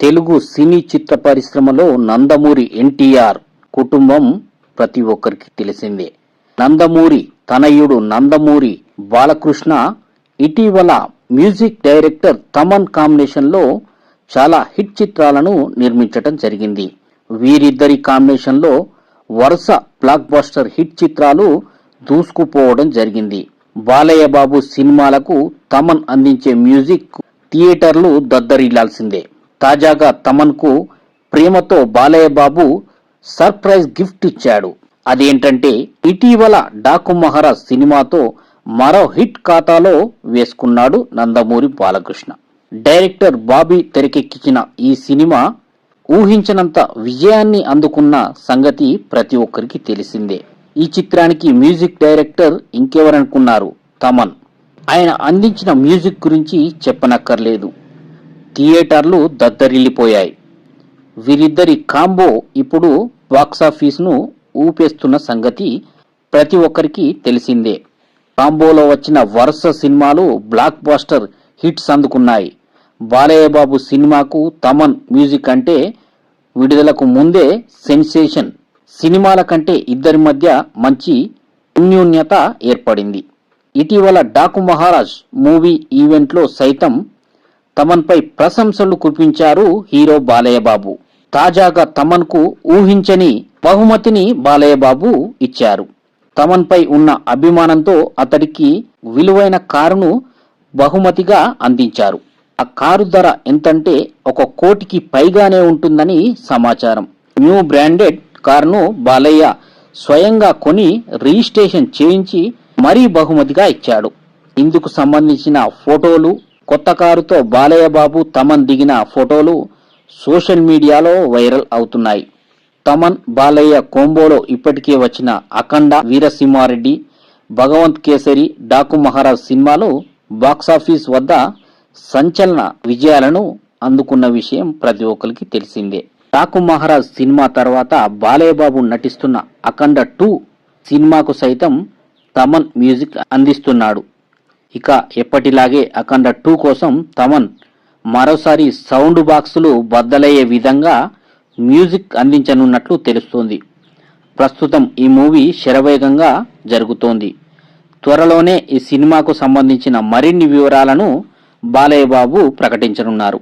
తెలుగు సినీ చిత్ర పరిశ్రమలో నందమూరి ఎన్టీఆర్ కుటుంబం ప్రతి ఒక్కరికి తెలిసిందే. నందమూరి తనయుడు నందమూరి బాలకృష్ణ ఇటీవల మ్యూజిక్ డైరెక్టర్ తమన్ కాంబినేషన్లో చాలా హిట్ చిత్రాలను నిర్మించటం జరిగింది. వీరిద్దరి కాంబినేషన్లో వరుస బ్లాక్ బస్టర్ హిట్ చిత్రాలు దూసుకుపోవడం జరిగింది. బాలయ్య బాబు సినిమాలకు తమన్ అందించే మ్యూజిక్ థియేటర్లు దద్దరిల్లాల్సిందే. తాజాగా తమన్కు ప్రేమతో బాలయ్య బాబు సర్ప్రైజ్ గిఫ్ట్ ఇచ్చాడు. అదేంటంటే ఇటీవల డాకు మహారాజ్ సినిమాతో మరో హిట్ ఖాతాలో వేసుకున్నాడు నందమూరి బాలకృష్ణ. డైరెక్టర్ బాబీ తెరకెక్కించిన ఈ సినిమా ఊహించినంత విజయాన్ని అందుకున్న సంగతి ప్రతి ఒక్కరికి తెలిసిందే. ఈ చిత్రానికి మ్యూజిక్ డైరెక్టర్ ఇంకెవరనుకున్నారు తమన్? ఆయన అందించిన మ్యూజిక్ గురించి చెప్పనక్కర్లేదు. థియేటర్లు దద్దరిల్లిపోయాయి. వీరిద్దరి కాంబో ఇప్పుడు బాక్సాఫీస్ను ఊపేస్తున్న సంగతి ప్రతి ఒక్కరికి తెలిసిందే. కాంబోలో వచ్చిన వరుస సినిమాలు బ్లాక్ బాస్టర్ హిట్స్ అందుకున్నాయి. బాలయ్య బాబు సినిమాకు తమన్ మ్యూజిక్ అంటే విడుదలకు ముందే సెన్సేషన్. సినిమాల కంటే ఇద్దరి మధ్య మంచి అన్యూన్యత ఏర్పడింది. ఇటీవల డాకు మహారాజ్ మూవీ ఈవెంట్లో సైతం తమన్పై ప్రశంసలు కురిపించారు హీరో బాలయ్యబాబు. తాజాగా తమన్కు ఊహించని బహుమతిని బాలయ్యబాబు ఇచ్చారు. తమన్పై ఉన్న అభిమానంతో అతడికి విలువైన కారును బహుమతిగా అందించారు. ఆ కారు ధర ఎంతంటే ఒక కోటికి పైగానే ఉంటుందని సమాచారం. న్యూ బ్రాండెడ్ కారును బాలయ్య స్వయంగా కొని రిజిస్ట్రేషన్ చేయించి మరీ బహుమతిగా ఇచ్చాడు. ఇందుకు సంబంధించిన ఫోటోలు కొత్త కారుతో బాలయ్య బాబు తమన్ దిగిన ఫోటోలు సోషల్ మీడియాలో వైరల్ అవుతున్నాయి. తమన్ బాలయ్య కోంబోలో ఇప్పటికే వచ్చిన అఖండ వీరసింహారెడ్డి భగవంత్ కేసరి డాకు మహారాజ్ సినిమాలు బాక్సాఫీస్ వద్ద సంచలన విజయాలను అందుకున్న విషయం ప్రతి ఒక్కరికి తెలిసిందే. డాకు మహారాజ్ సినిమా తర్వాత బాలయ్య బాబు నటిస్తున్న అఖండ టూ సినిమాకు సైతం తమన్ మ్యూజిక్ అందిస్తున్నాడు. ఇక ఎప్పటిలాగే అఖండ టూ కోసం తమన్ మరోసారి సౌండ్ బాక్సులు బద్దలయ్యే విధంగా మ్యూజిక్ అందించనున్నట్లు తెలుస్తోంది. ప్రస్తుతం ఈ మూవీ శరవేగంగా జరుగుతోంది. త్వరలోనే ఈ సినిమాకు సంబంధించిన మరిన్ని వివరాలను బాలయ్య బాబు ప్రకటించనున్నారు.